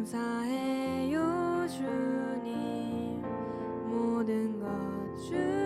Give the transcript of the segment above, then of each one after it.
감사해요 주님. 모든 것 주심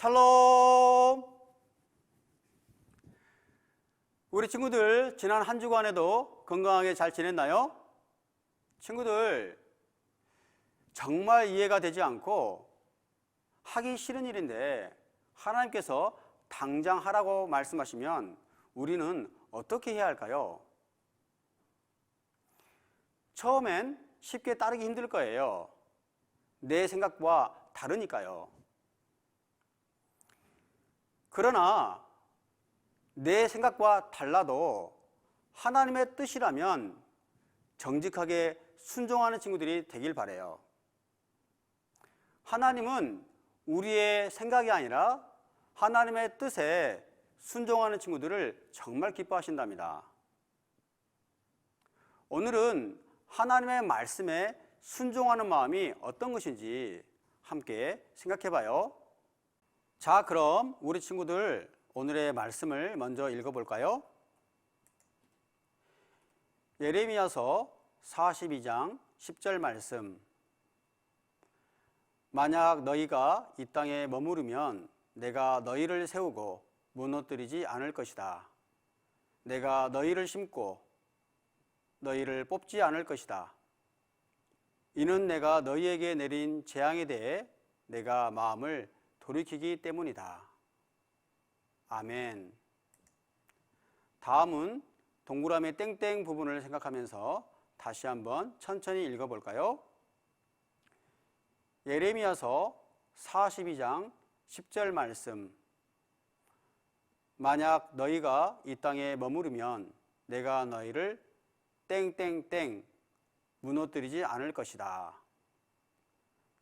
샬롬! 우리 친구들 지난 한 주간에도 건강하게 잘 지냈나요? 친구들 정말 이해가 되지 않고 하기 싫은 일인데 하나님께서 당장 하라고 말씀하시면 우리는 어떻게 해야 할까요? 처음엔 쉽게 따르기 힘들 거예요. 내 생각과 다르니까요. 그러나 내 생각과 달라도 하나님의 뜻이라면 정직하게 순종하는 친구들이 되길 바래요. 하나님은 우리의 생각이 아니라 하나님의 뜻에 순종하는 친구들을 정말 기뻐하신답니다. 오늘은 하나님의 말씀에 순종하는 마음이 어떤 것인지 함께 생각해 봐요. 자, 그럼 우리 친구들 오늘의 말씀을 먼저 읽어볼까요? 예레미야서 42장 10절 말씀. 만약 너희가 이 땅에 머무르면 내가 너희를 세우고 무너뜨리지 않을 것이다. 내가 너희를 심고 너희를 뽑지 않을 것이다. 이는 내가 너희에게 내린 재앙에 대해 내가 마음을 돌이키기 때문이다. 아멘. 다음은 동그라미 땡땡 부분을 생각하면서 다시 한번 천천히 읽어볼까요? 예레미야서 42장 10절 말씀. 만약 너희가 이 땅에 머무르면 내가 너희를 땡땡땡 무너뜨리지 않을 것이다.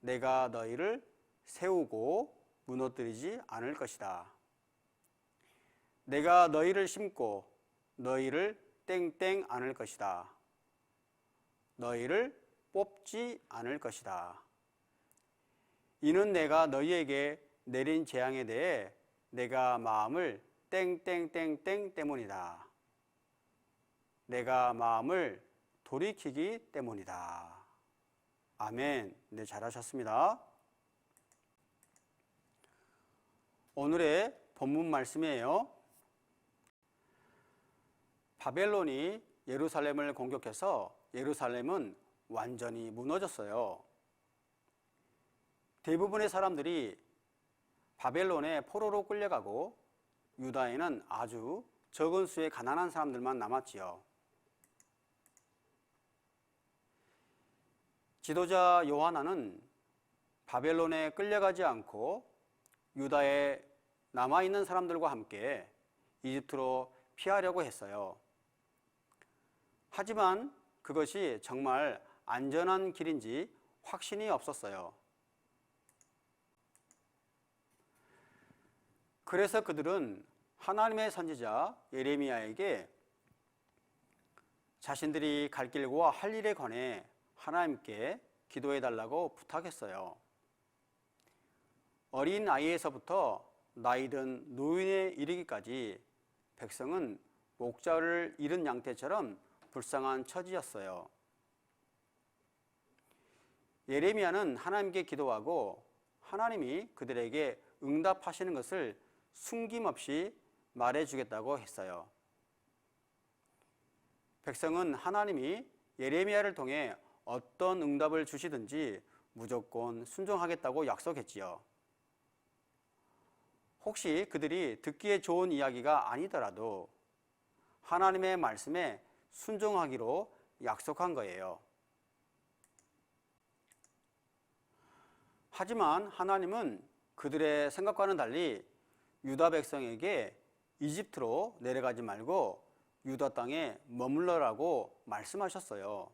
내가 너희를 세우고 무너뜨리지 않을 것이다. 내가 너희를 심고 너희를 땡땡 않을 것이다. 너희를 뽑지 않을 것이다. 이는 내가 너희에게 내린 재앙에 대해 내가 마음을 땡땡땡땡 때문이다. 내가 마음을 돌이키기 때문이다. 아멘. 네, 잘하셨습니다. 오늘의 본문 말씀이에요. 바벨론이 예루살렘을 공격해서 예루살렘은 완전히 무너졌어요. 대부분의 사람들이 바벨론에 포로로 끌려가고 유다에는 아주 적은 수의 가난한 사람들만 남았지요. 지도자 요하나는 바벨론에 끌려가지 않고 유다에 남아있는 사람들과 함께 이집트로 피하려고 했어요. 하지만 그것이 정말 안전한 길인지 확신이 없었어요. 그래서 그들은 하나님의 선지자 예레미야에게 자신들이 갈 길과 할 일에 관해 하나님께 기도해 달라고 부탁했어요. 어린 아이에서부터 나이든 노인에 이르기까지 백성은 목자를 잃은 양떼처럼 불쌍한 처지였어요. 예레미야는 하나님께 기도하고 하나님이 그들에게 응답하시는 것을 숨김없이 말해주겠다고 했어요. 백성은 하나님이 예레미야를 통해 어떤 응답을 주시든지 무조건 순종하겠다고 약속했지요. 혹시 그들이 듣기에 좋은 이야기가 아니더라도 하나님의 말씀에 순종하기로 약속한 거예요. 하지만 하나님은 그들의 생각과는 달리 유다 백성에게 이집트로 내려가지 말고 유다 땅에 머물러라고 말씀하셨어요.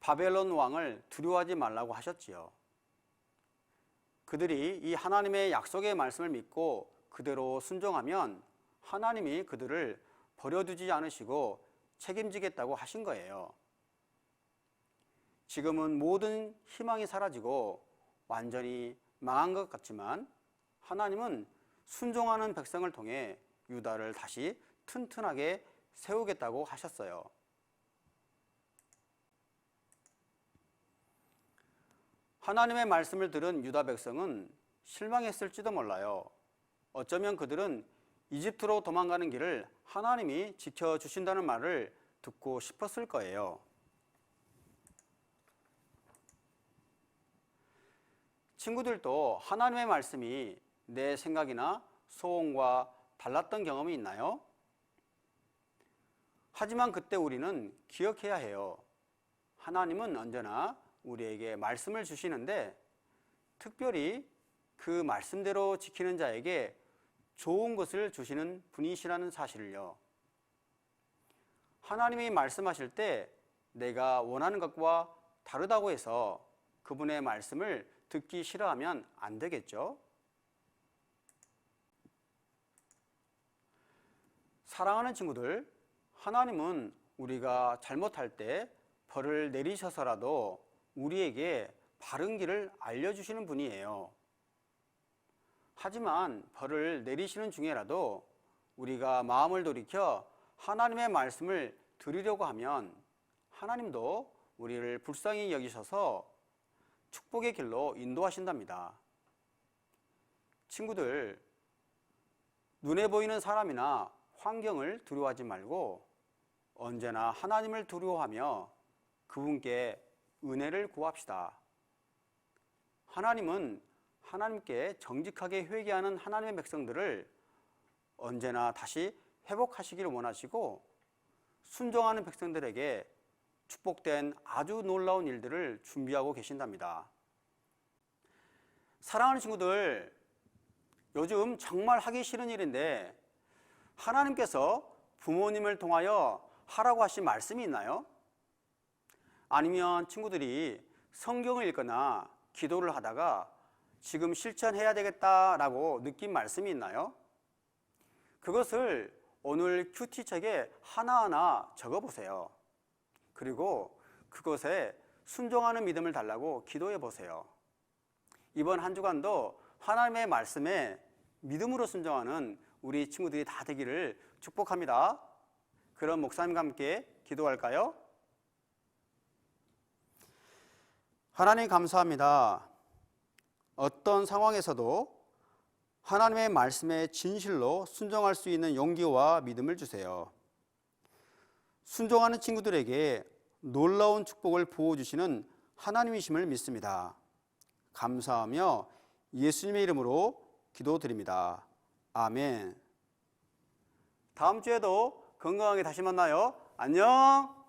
바벨론 왕을 두려워하지 말라고 하셨지요. 그들이 이 하나님의 약속의 말씀을 믿고 그대로 순종하면 하나님이 그들을 버려두지 않으시고 책임지겠다고 하신 거예요. 지금은 모든 희망이 사라지고 완전히 망한 것 같지만 하나님은 순종하는 백성을 통해 유다를 다시 튼튼하게 세우겠다고 하셨어요. 하나님의 말씀을 들은 유다 백성은 실망했을지도 몰라요. 어쩌면 그들은 이집트로 도망가는 길을 하나님이 지켜주신다는 말을 듣고 싶었을 거예요. 친구들도 하나님의 말씀이 내 생각이나 소원과 달랐던 경험이 있나요? 하지만 그때 우리는 기억해야 해요. 하나님은 언제나 우리에게 말씀을 주시는데 특별히 그 말씀대로 지키는 자에게 좋은 것을 주시는 분이시라는 사실을요. 하나님이 말씀하실 때 내가 원하는 것과 다르다고 해서 그분의 말씀을 듣기 싫어하면 안 되겠죠? 사랑하는 친구들, 하나님은 우리가 잘못할 때 벌을 내리셔서라도 우리에게 바른 길을 알려주시는 분이에요. 하지만 벌을 내리시는 중에라도 우리가 마음을 돌이켜 하나님의 말씀을 들으려고 하면 하나님도 우리를 불쌍히 여기셔서 축복의 길로 인도하신답니다. 친구들, 눈에 보이는 사람이나 환경을 두려워하지 말고 언제나 하나님을 두려워하며 그분께 은혜를 구합시다. 하나님은 하나님께 정직하게 회개하는 하나님의 백성들을 언제나 다시 회복하시기를 원하시고 순종하는 백성들에게 축복된 아주 놀라운 일들을 준비하고 계신답니다. 사랑하는 친구들, 요즘 정말 하기 싫은 일인데 하나님께서 부모님을 통하여 하라고 하신 말씀이 있나요? 아니면 친구들이 성경을 읽거나 기도를 하다가 지금 실천해야 되겠다라고 느낀 말씀이 있나요? 그것을 오늘 큐티 책에 하나하나 적어 보세요. 그리고 그것에 순종하는 믿음을 달라고 기도해 보세요. 이번 한 주간도 하나님의 말씀에 믿음으로 순종하는 우리 친구들이 다 되기를 축복합니다. 그럼 목사님과 함께 기도할까요? 하나님 감사합니다. 어떤 상황에서도 하나님의 말씀에 진실로 순종할 수 있는 용기와 믿음을 주세요. 순종하는 친구들에게 놀라운 축복을 부어주시는 하나님이심을 믿습니다. 감사하며 예수님의 이름으로 기도드립니다. 아멘. 다음 주에도 건강하게 다시 만나요. 안녕!